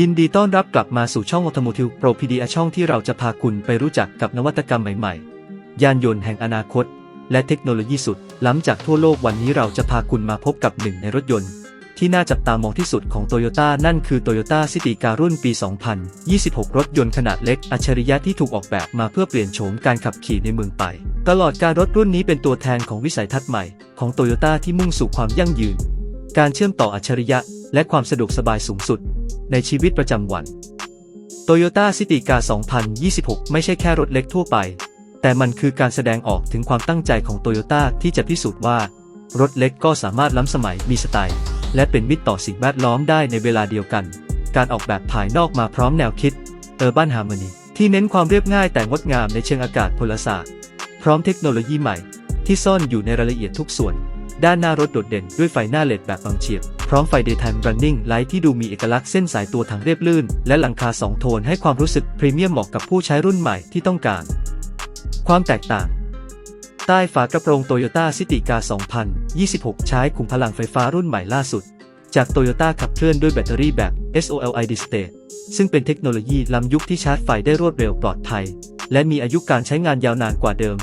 ยินดีต้อนรับกลับมาสู่ช่อง Automotive Pro PDA ช่องที่เราจะพาคุณไปรู้จักกับนวัตกรรมใหม่ๆ ยานยนต์แห่งอนาคต และเทคโนโลยีสุด ล้ำจากทั่วโลกวันนี้เราจะพาคุณมาพบกับหนึ่งในรถยนต์ ที่น่าจับตามองที่สุดของโตโยต้านั่นคือ Toyota City การรุ่นปี 2026 รถยนต์ขนาดเล็ก อัจฉริยะที่ถูกออกแบบมาเพื่อเปลี่ยนโฉมการขับขี่ในเมืองไป ตลอดการรถรุ่นนี้เป็นตัวแทนของวิสัยทัศน์ใหม่ของโตโยต้าที่มุ่งสู่ความยั่งยืน การเชื่อมต่ออัจฉริยะ และความสะดวกสบายสูงสุด ในชีวิตประจำวัน Toyota City กา2026 ไม่ใช่แค่รถเล็กทั่วไป แต่มันคือการแสดงออกถึงความตั้งใจของโตโยต้าที่จะพิสูจน์ว่า รถเล็กก็สามารถล้ำสมัยมีสไตล์ และเป็นมิตรต่อสิ่งแวดล้อมได้ในเวลาเดียวกัน การออกแบบภายนอกมาพร้อมแนวคิด Urban Harmony ที่เน้นความเรียบง่ายแต่งดงามในเชิงอากาศพลศาสตร์ พร้อมเทคโนโลยีใหม่ ที่ซ่อนอยู่ในรายละเอียดทุกส่วน ด้านหน้ารถโดดเด่นด้วยไฟหน้าเลดแบบบางเฉียบ พร้อมไฟ Daytime Running Light ที่ดูมีเอกลักษณ์เส้นสายตัวถังเรียบลื่น และหลังคาสองโทนให้ความรู้สึกพรีเมียมเหมาะกับผู้ใช้รุ่นใหม่ที่ต้องการ ความแตกต่าง ใต้ฝากระโปรง Toyota City กา2026 ใช้ขุมพลังไฟฟ้ารุ่นใหม่ล่าสุด จาก Toyota ขับเคลื่อนด้วยแบตเตอรี่แบบ SOLID State ซึ่งเป็นเทคโนโลยีล้ำยุคที่ชาร์จไฟได้รวดเร็วปลอดภัย และมีอายุการใช้งานยาวนานกว่าเดิม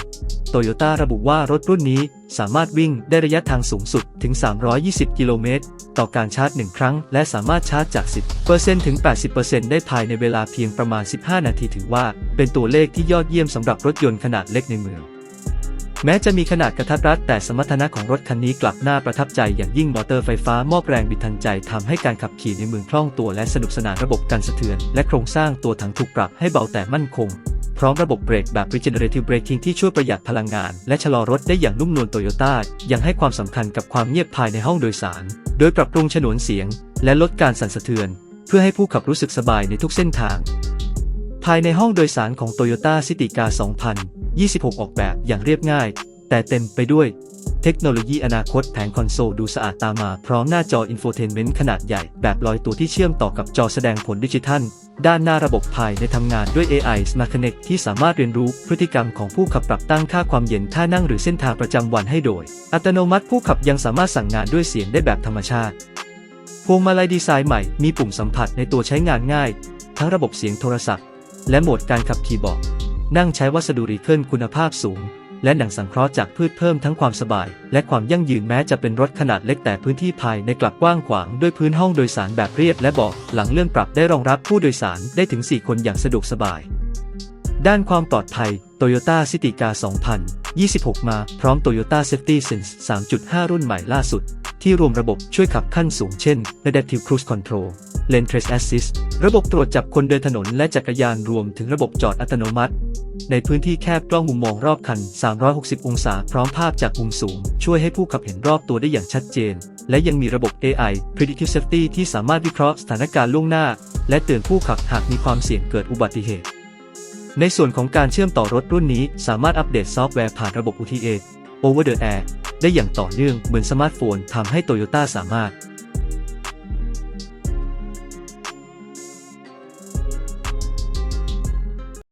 โตโยต้าระบุว่ารถรุ่นนี้ สามารถวิ่งได้ระยะทางสูงสุดถึง 320 กิโลเมตร ต่อการชาร์จ 1 ครั้ง และสามารถชาร์จจาก 10%ถึง 80%ได้ภายในเวลาเพียงประมาณ 15 นาทีถือว่า เป็นตัวเลขที่ยอดเยี่ยมสำหรับรถยนต์ขนาดเล็กในเมือง แม้จะมีขนาดกระทัดรัดแต่สมรรถนะของรถคันนี้กลับน่าประทับใจอย่างยิ่งมอเตอร์ไฟฟ้ามอบแรงบิดทันใจทำให้การขับขี่ในเมืองคล่องตัวและสนุกสนานระบบกันสะเทือน และโครงสร้างตัวถังถูกปรับให้เบาแต่มั่นคง พร้อมระบบเบรกแบบ regenerative braking ที่ช่วยประหยัดพลังงาน และชะลอรถได้อย่างนุ่มนวลโตโยต้ายังให้ความสำคัญกับความเงียบภายในห้องโดยสาร โดยปรับปรุงฉนวนเสียง และลดการสั่นสะเทือน เพื่อให้ผู้ขับรู้สึกสบายในทุกเส้นทาง ภายในห้องโดยสารของ Toyota City กา2026 ออกแบบอย่างเรียบง่าย แต่เต็มไปด้วย เทคโนโลยีอนาคตแผงคอนโซลดูสะอาดตามมา พร้อมหน้าจออินโฟเทนเมนต์ขนาดใหญ่ แบบลอยตัวที่เชื่อมต่อกับจอแสดงผลดิจิทัล ด้านหน้าระบบภายในทำงานด้วย AI Smart Connect ที่สามารถเรียนรู้พฤติกรรมของผู้ขับปรับตั้งค่าความเย็นท่านั่งหรือเส้นทางประจำวันให้โดย อัตโนมัติผู้ขับยังสามารถสั่งงานด้วยเสียงได้แบบธรรมชาติพวงมาลัยดีไซน์ใหม่มีปุ่มสัมผัสในตัวใช้งานง่าย ทั้งระบบเสียงโทรศัพท์ และโหมดการขับขี่บาะนั่งใช้วัสดุรีเคิลคุณภาพสูง และหนังสังเคราะห์จากพืชเพิ่มทั้งความสบาย และความยั่งยืนแม้จะเป็นรถขนาดเล็กแต่พื้นที่ภายในกลับกว้างขวางด้วยพื้นห้องโดยสารแบบเรียบและเบาะหลังเลื่อนปรับได้รองรับผู้โดยสารได้ถึง 4 คนอย่างสะดวกสบาย ด้านความปลอดภัย Toyota City กา2026 มาพร้อม Toyota Safety Sense 3.5 รุ่นใหม่ล่าสุด ที่รวมระบบช่วยขับขั้นสูงเช่น Adaptive Cruise Control Lane Trace Assist ระบบตรวจจับคนเดินถนนและจักรยานรวมถึงระบบจอดอัตโนมัติ ในพื้นที่แคบกล้องมุมมองรอบคัน 360 องศา พร้อมภาพจากมุมสูง ช่วยให้ผู้ขับเห็นรอบตัวได้อย่างชัดเจน และยังมีระบบ AI Predictive Safety ที่สามารถวิเคราะห์สถานการณ์ล่วงหน้า และเตือนผู้ขับหากมีความเสี่ยงเกิดอุบัติเหตุ ในส่วนของการเชื่อมต่อรถรุ่นนี้ สามารถอัปเดตซอฟต์แวร์ผ่านระบบ OTA Over the Air ได้อย่างต่อเนื่องเหมือนสมาร์ทโฟนทำให้โตโยต้าสามารถ